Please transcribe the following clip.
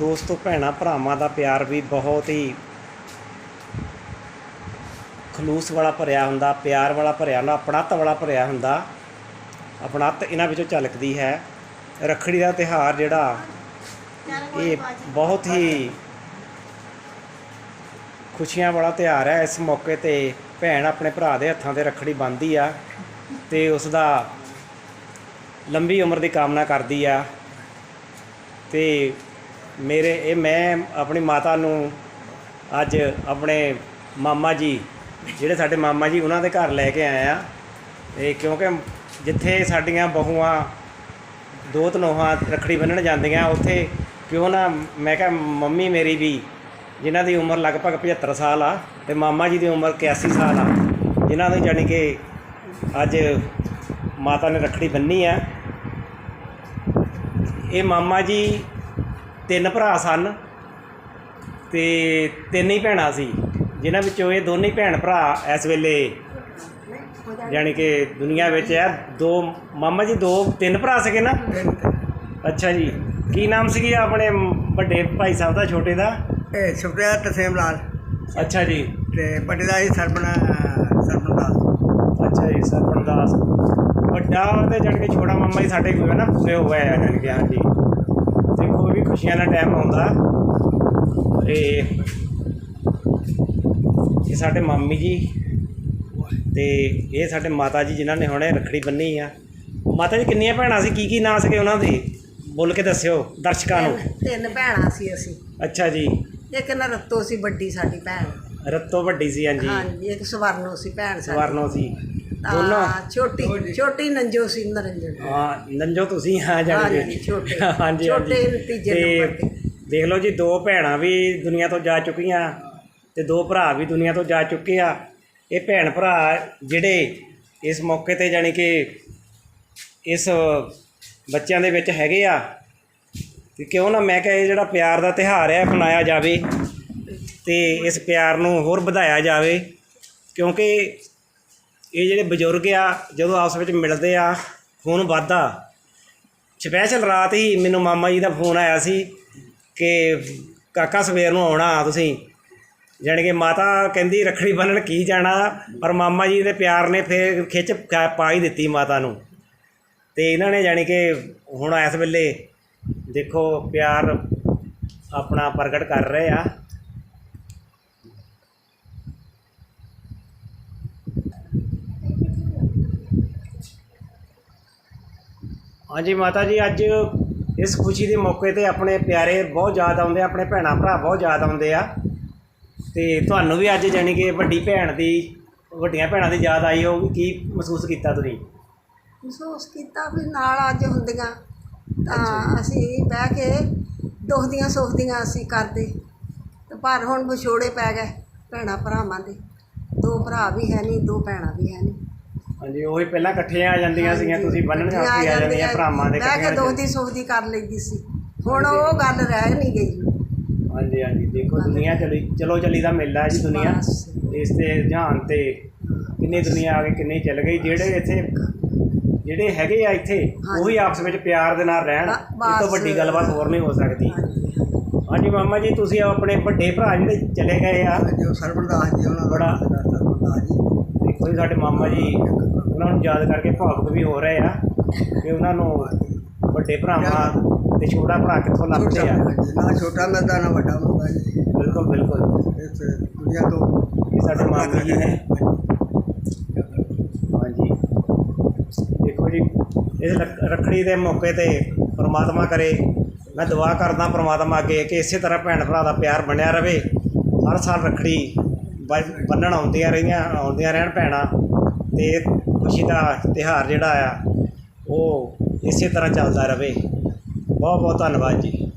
ਦੋਸਤੋ, ਭੈਣਾਂ, ਭਰਾਵਾਂ ਦਾ ਪਿਆਰ ਵੀ ਬਹੁਤ ਹੀ ਖਲੂਸ ਵਾਲਾ ਭਰਿਆ ਹੁੰਦਾ, ਪਿਆਰ ਵਾਲਾ ਭਰਿਆ ਹੁੰਦਾ ਆਪਣੱਤ ਵਾਲਾ ਭਰਿਆ ਹੁੰਦਾ। ਆਪਣੱਤ ਇਹਨਾਂ ਵਿੱਚੋਂ ਝਲਕਦੀ ਹੈ। ਰੱਖੜੀ ਦਾ ਤਿਹਾਰ ਜਿਹੜਾ, ਇਹ ਬਹੁਤ ਹੀ ਖੁਸ਼ੀਆਂ ਵਾਲਾ ਤਿਉਹਾਰ ਹੈ। ਇਸ ਮੌਕੇ ਤੇ ਭੈਣ ਆਪਣੇ ਭਰਾ ਦੇ ਹੱਥਾਂ ਤੇ ਰੱਖੜੀ ਬੰਨ੍ਹਦੀ ਆ ਤੇ ਉਸ ਦਾ ਲੰਬੀ ਉਮਰ ਦੀ ਕਾਮਨਾ ਕਰਦੀ ਆ ਤੇ ਮੇਰੇ, ਇਹ ਮੈਂ ਆਪਣੀ ਮਾਤਾ ਨੂੰ ਅੱਜ ਆਪਣੇ ਮਾਮਾ ਜੀ, ਜਿਹੜੇ ਸਾਡੇ ਮਾਮਾ ਜੀ, ਉਹਨਾਂ ਦੇ ਘਰ ਲੈ ਕੇ ਆਇਆ। ਇਹ ਕਿਉਂਕਿ ਜਿੱਥੇ ਸਾਡੀਆਂ ਬਹੂਆਂ ਦੋ ਤਨੋਹਾਂ ਰੱਖੜੀ ਬੰਨਣ ਜਾਂਦੀਆਂ, ਉੱਥੇ ਕਿਉਂ ਨਾ ਮੈਂ ਕਿਹਾ, ਮੰਮੀ ਮੇਰੀ ਵੀ, ਜਿਨ੍ਹਾਂ ਦੀ ਉਮਰ ਲਗਭਗ 75 ਸਾਲ ਆ, ਤੇ ਮਾਮਾ ਜੀ ਦੀ ਉਮਰ 81 ਸਾਲ ਆ, ਜਿਨ੍ਹਾਂ ਦੀ ਜਾਣੀ ਕਿ ਅੱਜ ਮਾਤਾ ਨੇ ਰੱਖੜੀ ਬੰਨੀ ਆ। ਇਹ ਮਾਮਾ ਜੀ ਤਿੰਨ ਭਰਾ ਸਨ ਤੇ ਤਿੰਨ ਹੀ ਭੈਣਾਂ ਸੀ। ਜਿਨ੍ਹਾਂ ਵਿੱਚੋਂ ਇਹ ਦੋਨੇ ਭੈਣ ਭਰਾ ਇਸ ਵੇਲੇ ਯਾਨੀ ਕਿ ਦੁਨੀਆ ਵਿੱਚ ਹੈ। ਦੋ ਮਾਮਾ ਜੀ ਦੋ ਤਿੰਨ ਭਰਾ ਸੀਗੇ ਨਾ? ਅੱਛਾ ਜੀ। ਕੀ ਨਾਮ ਸੀਗੀ ਆਪਣੇ ਵੱਡੇ ਭਾਈ ਸਾਹਿਬ ਦਾ ਛੋਟੇ ਦਾ? ਇਹ ਸੁਪਰਿਆ ਤਸੀਮ ਲਾਲ। ਅੱਛਾ ਜੀ। ਤੇ ਵੱਡੇ ਦਾ ਹੀ ਸਰਬਣਾ ਸਰਬਣਾ ਅੱਛਾ ਜੀ ਸਰਪਣ ਦਾਸ। ਵੱਡਾ ਤੇ ਜਣ ਕੇ ਛੋਟਾ ਮਾਮਾ ਜੀ ਸਾਡੇ ਕੋਲ ਹੈ ਨਾ ਪੂਰੇ ਹੋ ਗਏ ਆ ਜਾਣੀ ਕਿ ਹਾਂਜੀ। ਖੁਸ਼ੀਆਂ ਦਾ ਟਾਈਮ ਆਉਂਦਾ। ਤੇ ਇਹ ਸਾਡੇ ਮਾਮੀ ਜੀ ਤੇ ਇਹ ਸਾਡੇ ਮਾਤਾ ਜੀ ਜਿਨ੍ਹਾਂ ਨੇ ਹੁਣੇ ਰੱਖੜੀ ਬੰਨੀ ਆ। ਮਾਤਾ ਜੀ ਕਿੰਨੀਆਂ ਭੈਣਾਂ ਸੀ? ਕੀ ਕੀ ਨਾਂ ਸੀਗੇ ਉਹਨਾਂ ਦੇ? ਬੋਲ ਕੇ ਦੱਸਿਓ ਦਰਸ਼ਕਾਂ ਨੂੰ। ਤਿੰਨ ਭੈਣਾਂ ਸੀ ਅਸੀਂ। ਅੱਛਾ ਜੀ। ਇੱਕ ਨਾ ਰੱਤੋ ਸੀ ਵੱਡੀ ਸਾਡੀ ਭੈਣ। ਰੱਤੋ ਵੱਡੀ ਸੀ ਹਾਂਜੀ। ਹਾਂਜੀ ਇੱਕ ਸਵਰਨੋ ਸੀ ਭੈਣ ਸਾਡੀ। ਸਵਰਨੋ ਸੀ। ਦੋਨੋਂ ਛੋਟੀ ਛੋਟੀ ਨੰਜੋ ਸੀ ਨਰੰਜਨ ਹਾਂ ਨੰਜੋ ਤੁਸੀਂ ਹਾਂ ਜਾਣੀ ਹਾਂਜੀ, ਛੋਟੇ। ਹਾਂਜੀ ਛੋਟੇ ਹਾਂਜੀ। ਤੀਜੇ ਤੇ ਨੰਬਰ ਤੇ। ਦੇਖ ਲਓ ਜੀ ਦੋ ਭੈਣਾਂ ਵੀ ਦੁਨੀਆ ਤੋਂ ਜਾ ਚੁੱਕੀਆਂ ਤੇ ਦੋ ਭਰਾ ਵੀ ਦੁਨੀਆ ਤੋਂ ਜਾ ਚੁੱਕੇ ਆ ਇਹ ਭੈਣ ਭਰਾ ਜਿਹੜੇ ਇਸ ਮੌਕੇ ਤੇ ਜਾਣੀ ਕਿ ਇਸ ਬੱਚਿਆਂ ਦੇ ਵਿੱਚ ਹੈਗੇ ਆ ਤੇ ਕਿਉਂ ਨਾ ਮੈਂ ਕਿਹਾ ਇਹ ਜਿਹੜਾ ਪਿਆਰ ਦਾ ਤਿਹਾਰ ਹੈ ਮਨਾਇਆ ਜਾਵੇ ਤੇ ਇਸ ਪਿਆਰ ਨੂੰ ਹੋਰ ਵਧਾਇਆ ਜਾਵੇ ਕਿਉਂਕਿ ਇਹ ਜਿਹੜੇ ਬਜ਼ੁਰਗ ਆ, ਜਦੋਂ ਆਪਸ ਵਿੱਚ ਮਿਲਦੇ ਆ ਖੂਨ ਵੱਧਦਾ। ਸਪੈਸ਼ਲ ਰਾਤ ਹੀ ਮੈਨੂੰ ਮਾਮਾ ਜੀ ਦਾ ਫੋਨ ਆਇਆ ਸੀ ਕਿ ਕਾਕਾ ਸਵੇਰ ਨੂੰ ਆਉਣਾ ਤੁਸੀਂ। ਜਾਣੀ ਕਿ ਮਾਤਾ ਕਹਿੰਦੀ ਰੱਖੜੀ ਬੰਨਣ ਕੀ ਜਾਣਾ, ਪਰ ਮਾਮਾ ਜੀ ਦੇ ਪਿਆਰ ਨੇ ਫਿਰ ਖਿੱਚ ਪਾ- ਪਾ ਹੀ ਦਿੱਤੀ ਮਾਤਾ ਨੂੰ। ਤੇ ਇਹਨਾਂ ਨੇ ਜਾਣੀ ਕਿ ਹੁਣ ਇਸ ਵੇਲੇ ਦੇਖੋ ਪਿਆਰ ਆਪਣਾ ਪ੍ਰਗਟ ਕਰ ਰਹੇ ਆ। ਹਾਂਜੀ ਮਾਤਾ ਜੀ ਅੱਜ ਇਸ ਖੁਸ਼ੀ ਦੇ ਮੌਕੇ ਤੇ ਆਪਣੇ ਪਿਆਰੇ ਬਹੁਤ ਯਾਦ ਆਉਂਦੇ ਆ ਆਪਣੇ ਭੈਣਾਂ ਭਰਾ ਬਹੁਤ ਯਾਦ ਆਉਂਦੇ ਆ। ਤੇ ਤੁਹਾਨੂੰ ਵੀ ਅੱਜ ਜਾਣੀ ਕਿ ਵੱਡੀ ਭੈਣ ਦੀ ਵੱਡੀਆਂ ਭੈਣਾਂ ਦੀ ਯਾਦ ਆਈ ਹੋਊਗੀ ਕੀ ਮਹਿਸੂਸ ਕੀਤਾ ਤੁਸੀਂ? ਮਹਿਸੂਸ ਕੀਤਾ ਵੀ ਨਾਲ ਅੱਜ ਹੁੰਦੀਆਂ। ਤਾਂ ਅਸੀਂ ਬਹਿ ਕੇ ਦੁੱਖ ਦੀਆਂ ਸੁੱਖ ਦੀਆਂ ਅਸੀਂ ਕਰਦੇ। ਤੇ ਪਰ ਹੁਣ ਵਿਛੋੜੇ ਪੈ ਗਏ ਭੈਣਾਂ ਭਰਾਵਾਂ ਦੇ। ਦੋ ਭਰਾ ਵੀ ਹੈ ਨਹੀਂ ਦੋ ਭੈਣਾਂ ਵੀ ਹੈ ਨਹੀਂ। ਹਾਂਜੀ ਉਹੀ ਪਹਿਲਾਂ ਇਕੱਠੀਆਂ ਆ ਜਾਂਦੀਆਂ ਸੀਗੀਆਂ ਤੁਸੀਂ ਬੰਨਣ ਵਾਸਤੇ ਆ ਜਾਂਦੀਆਂ ਭਰਾਵਾਂ ਦੇ ਬਹਿ ਕੇ ਦੁੱਖ ਦੀ ਸੁੱਖ ਦੀ ਕਰ ਲਈਦੀ ਸੀ। ਹੁਣ ਉਹ ਗੱਲ ਰਹਿ ਨਹੀਂ ਗਈ। ਹਾਂਜੀ ਹਾਂਜੀ। ਦੇਖੋ ਦੁਨੀਆ ਚਲੀ ਚਲੋ ਚਲੀ ਦਾ ਮੇਲਾ ਹੈ ਜੀ ਦੁਨੀਆ। ਇਸ ਤੇ ਜਹਾਨ ਤੇ ਕਿੰਨੀ ਦੁਨੀਆ ਆ ਗਈ ਕਿੰਨੀ ਚੱਲ ਗਈ। ਜਿਹੜੇ ਇੱਥੇ ਜਿਹੜੇ ਹੈਗੇ ਆ ਇੱਥੇ। ਉਹੀ ਆਪਸ ਵਿੱਚ ਪਿਆਰ ਦੇ ਨਾਲ ਰਹਿਣ। ਇਸ ਤੋਂ। ਵੱਡੀ ਗੱਲਬਾਤ ਹੋਰ ਨਹੀਂ ਹੋ ਸਕਦੀ। ਹਾਂਜੀ ਮਾਮਾ ਜੀ ਤੁਸੀਂ ਆਪਣੇ ਵੱਡੇ ਭਰਾ ਜਿਹੜੇ ਚਲੇ ਗਏ ਆ। ਜੋ ਸਰਬਣਦਾਸ ਜੀ ਉਹਨਾਂ ਦਾ ਬੜਾ- ਸਰਬਣਦਾਸ ਜੀ। ਜੀ ਸਾਡੇ ਮਾਮਾ ਜੀ ਉਹਨਾਂ ਨੂੰ ਯਾਦ ਕਰਕੇ ਭਾਵੁਕ ਵੀ ਹੋ ਰਹੇ ਆ ਕਿ ਉਹਨਾਂ ਨੂੰ ਵੱਡੇ ਭਰਾਵਾਂ ਤੇ ਛੋਟਾ ਭਰਾ ਕਿੱਥੋਂ ਲੱਭਦੇ ਆ? ਨਾ ਛੋਟਾ ਮਿਲਦਾ ਨਾ ਵੱਡਾ ਮਿਲਦਾ ਜੀ। ਬਿਲਕੁਲ ਬਿਲਕੁਲ। ਇਸ ਦੁਨੀਆ ਤੋਂ ਇਹ ਸਾਡੇ ਮਾਮਾ ਜੀ ਨੇ। ਹਾਂਜੀ। ਦੇਖੋ ਜੀ ਇਸ ਲੱਕ- ਰੱਖੜੀ ਦੇ ਮੌਕੇ ਤੇ ਪ੍ਰਮਾਤਮਾ ਕਰੇ। ਮੈਂ ਦੁਆ ਕਰਦਾ ਪ੍ਰਮਾਤਮਾ ਅੱਗੇ ਕਿ ਇਸੇ ਤਰ੍ਹਾਂ ਭੈਣ ਭਰਾ ਦਾ ਪਿਆਰ ਬਣਿਆ ਰਵੇ ਹਰ ਸਾਲ ਰੱਖੜੀ ਬੰਨਣ ਆਉਂਦੀਆਂ ਰਹੀਆਂ, ਆਉਂਦੀਆਂ ਰਹਿਣ ਭੈਣਾਂ। ਤੇ ਖੁਸ਼ੀ ਦਾ ਤਿਹਾਰ ਜਿਹੜਾ ਆ, ਉਹ ਇਸੇ ਤਰ੍ਹਾਂ ਚੱਲਦਾ ਰਵੇ ਬਹੁਤ ਬਹੁਤ ਧੰਨਵਾਦ ਜੀ।